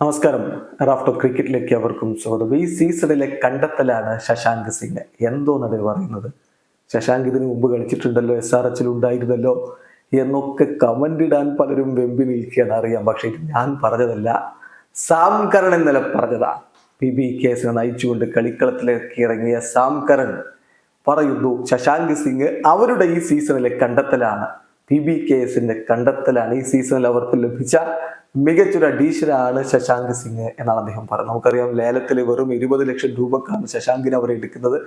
നമസ്കാരം. റാഫ്റ്റർ ക്രിക്കറ്റിലേക്ക് അവർക്കും സ്വാഗതം. ഈ സീസണിലെ കണ്ടെത്തലാണ് ശശാങ്ക് സിംഗ്. എന്തോ നടുവ് പറയുന്നത്? ശശാങ്ക് ഇതിനു മുമ്പ് കളിച്ചിട്ടുണ്ടല്ലോ എസ് ആർ എച്ചിൽ ഉണ്ടായിരുന്നല്ലോ എന്നൊക്കെ കമന്റ് ഇടാൻ പലരും വെമ്പി നിൽക്കുകയാണ് അറിയാം. പക്ഷേ ഞാൻ പറഞ്ഞതല്ല. സാം കരൺ ഇന്നലെ പറഞ്ഞതാ. പി ബി കേസിനെ നയിച്ചുകൊണ്ട് കളിക്കളത്തിലേക്ക് ഇറങ്ങിയ സാം കരൺ പറയുന്നു ശശാങ്ക് സിംഗ് അവരുടെ ഈ സീസണിലെ കണ്ടെത്തലാണ്. പി ബി കെ എസിന്റെ കണ്ടെത്തലാണ് ഈ സീസണിൽ അവർക്ക് ലഭിച്ച മികച്ചൊരു അഡീഷനാണ് ശശാങ്ക് സിംഗ് എന്നാണ് അദ്ദേഹം പറഞ്ഞത് നമുക്കറിയാം ലേലത്തിൽ വെറും ഇരുപത് ലക്ഷം രൂപക്കാണ് ശശാങ്കിന് അവർ എടുക്കുന്നത്.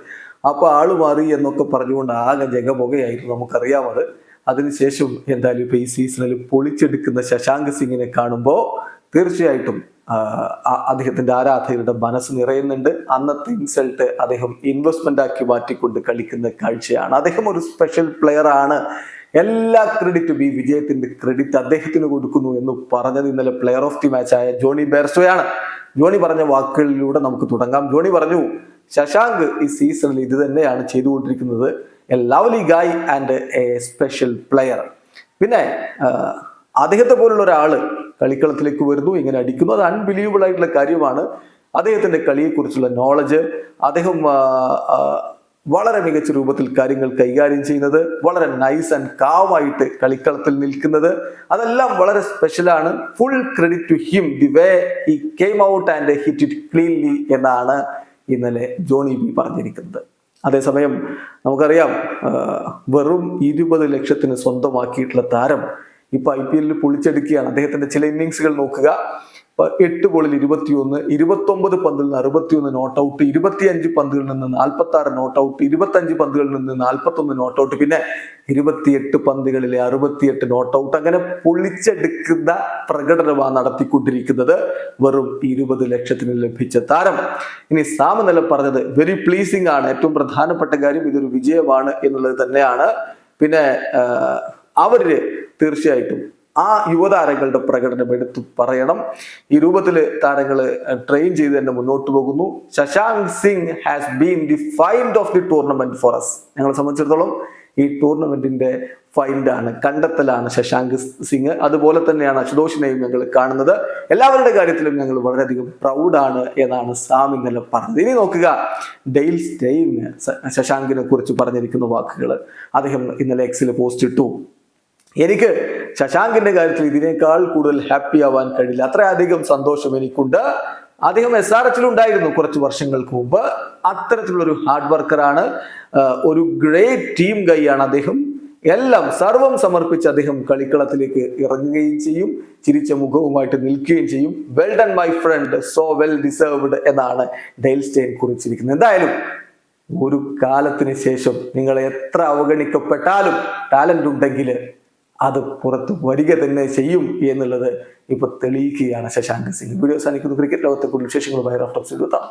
അപ്പൊ ആൾ മാറി എന്നൊക്കെ പറഞ്ഞുകൊണ്ട് ആകെ ജഗമുഖയായിരുന്നു നമുക്കറിയാം അത്. അതിനുശേഷം എന്തായാലും ഇപ്പൊ ഈ സീസണിൽ പൊളിച്ചെടുക്കുന്ന ശശാങ്ക് സിംഗിനെ കാണുമ്പോൾ തീർച്ചയായിട്ടും അദ്ദേഹത്തിന്റെ ആരാധകരുടെ മനസ്സ് നിറയുന്നുണ്ട്. അന്നത്തെ ഇൻസൾട്ട് അദ്ദേഹം ഇൻവെസ്റ്റ്മെന്റ് ആക്കി മാറ്റിക്കൊണ്ട് കളിക്കുന്ന കാഴ്ചയാണ്. അദ്ദേഹം ഒരു സ്പെഷ്യൽ പ്ലെയർ ആണ്. എല്ലാ ക്രെഡിറ്റും ഈ വിജയത്തിന്റെ ക്രെഡിറ്റ് അദ്ദേഹത്തിന് കൊടുക്കുന്നു എന്ന് പറഞ്ഞത് ഇന്നലെ പ്ലെയർ ഓഫ് ദി മാച്ച് ആയ ജോണി ബെർസോയാണ്. ജോണി പറഞ്ഞ വാക്കുകളിലൂടെ നമുക്ക് തുടങ്ങാം. ജോണി പറഞ്ഞു ശശാങ്ക് ഈ സീസണിൽ ഇത് തന്നെയാണ് ചെയ്തുകൊണ്ടിരിക്കുന്നത്. A lovely guy and a special player പിന്നെ അദ്ദേഹത്തെ പോലുള്ള ഒരാൾ കളിക്കളത്തിലേക്ക് വരുന്നു ഇങ്ങനെ അടിക്കുന്നു. അത് അൺബിലീവബിൾ ആയിട്ടുള്ള കാര്യമാണ്. അദ്ദേഹത്തിന്റെ കളിയെക്കുറിച്ചുള്ള നോളജ് അദ്ദേഹം വളരെ മികച്ച രൂപത്തിൽ കാര്യങ്ങൾ കൈകാര്യം ചെയ്യുന്നത് വളരെ നൈസ് ആൻഡ് കാവായിട്ട് കളിക്കളത്തിൽ നിൽക്കുന്നത്. അതെല്ലാം വളരെ സ്പെഷ്യലാണ് full credit to him the way he came out and hit it cleanly എന്നാണ് ഇന്നലെ ജോണി ബി പറഞ്ഞിരിക്കുന്നത്. അതേസമയം നമുക്കറിയാം വെറും ഇരുപത് ലക്ഷത്തിന് സ്വന്തമാക്കിയിട്ടുള്ള താരം ഇപ്പൊ ഐ പി എല്ലിൽ പൊളിച്ചെടുക്കുകയാണ്. അദ്ദേഹത്തിന്റെ ചില ഇന്നിങ്സുകൾ നോക്കുക. എട്ട് ബോളിൽ ഇരുപത്തിയൊന്ന് ഇരുപത്തൊമ്പത് പന്തിൽ നിന്ന് അറുപത്തിയൊന്ന് നോട്ട് ഔട്ട് ഇരുപത്തിയഞ്ച് പന്തുകളിൽ നിന്ന് നാൽപ്പത്തി ആറ് നോട്ട് ഔട്ട് ഇരുപത്തഞ്ച് പന്തുകളിൽ നിന്ന് നാൽപ്പത്തൊന്ന് നോട്ട് ഔട്ട് പിന്നെ ഇരുപത്തിയെട്ട് പന്തുകളിലെ അറുപത്തിയെട്ട് നോട്ട് ഔട്ട്. അങ്ങനെ പൊളിച്ചെടുക്കുന്ന പ്രകടനമാണ് നടത്തിക്കൊണ്ടിരിക്കുന്നത് വെറും ഇരുപത് ലക്ഷത്തിന് ലഭിച്ച താരം. ഇനി സാമനില പറഞ്ഞത് വെരി പ്ലീസിംഗ് ആണ്. ഏറ്റവും പ്രധാനപ്പെട്ട കാര്യം ഇതൊരു വിജയമാണ് എന്നുള്ളത് തന്നെയാണ്. പിന്നെ അവർ തീർച്ചയായിട്ടും ആ യുവതാരങ്ങളുടെ പ്രകടനം എടുത്തു പറയണം. ഈ രൂപത്തിൽ താരങ്ങൾ ട്രെയിൻ ചെയ്ത് തന്നെ മുന്നോട്ട് പോകുന്നു. Shashank Singh has been the find of the tournament for us ഞങ്ങളെ സംബന്ധിച്ചിടത്തോളം ഈ ടൂർണമെന്റിന്റെ ഫൈൻഡാണ് കണ്ടെത്തലാണ് ശശാങ്ക് സിംഗ്. അതുപോലെ തന്നെയാണ് അശുതോഷിനെയും ഞങ്ങൾ കാണുന്നത്. എല്ലാവരുടെ കാര്യത്തിലും ഞങ്ങൾ വളരെയധികം പ്രൗഡാണ് എന്നാണ് സാം ഇന്നലെ പറഞ്ഞത്. ഇനി നോക്കുക ഡെയിൽ സ്റ്റെയിങ് ശശാങ്കിനെ കുറിച്ച് പറഞ്ഞിരിക്കുന്ന വാക്കുകൾ അദ്ദേഹം ഇന്നലെ എക്സിൽ പോസ്റ്റ് ഇട്ടു. എനിക്ക് ശശാങ്കിന്റെ കാര്യത്തിൽ ഇതിനേക്കാൾ കൂടുതൽ ഹാപ്പി ആവാൻ കഴിയില്ല. അത്രയധികം സന്തോഷം എനിക്കുണ്ട്. അദ്ദേഹം എസ് ആർ എച്ചിൽ ഉണ്ടായിരുന്നു കുറച്ച് വർഷങ്ങൾക്ക് മുമ്പ്. അത്തരത്തിലുള്ള ഒരു ഹാർഡ് വർക്കറാണ് ഒരു ഗ്രേറ്റ് ടീം കൈയാണ് അദ്ദേഹം. എല്ലാം സർവം സമർപ്പിച്ച് അദ്ദേഹം കളിക്കളത്തിലേക്ക് ഇറങ്ങുകയും ചെയ്യും. ചിരിച്ച മുഖവുമായിട്ട് നിൽക്കുകയും ചെയ്യും. Well done my friend so well deserved എന്നാണ് ഡെയിൽ സ്റ്റെയിൻ കുറിച്ചിരിക്കുന്നത്. എന്തായാലും ഒരു കാലത്തിന് ശേഷം നിങ്ങൾ എത്ര അവഗണിക്കപ്പെട്ടാലും ടാലന്റ് ഉണ്ടെങ്കിൽ അത് പുറത്ത് വരിക തന്നെ ചെയ്യും എന്നുള്ളത് ഇപ്പൊ തെളിയിക്കുകയാണ് ശശാങ്ക് സിംഗ്. വീഡിയോ സാധിക്കുന്നു ക്രിക്കറ്റ് ലോകത്തെ കൂടുതൽ വിശേഷങ്ങളുമായി റാഫ്റ്റോക്സ് എഴുതാം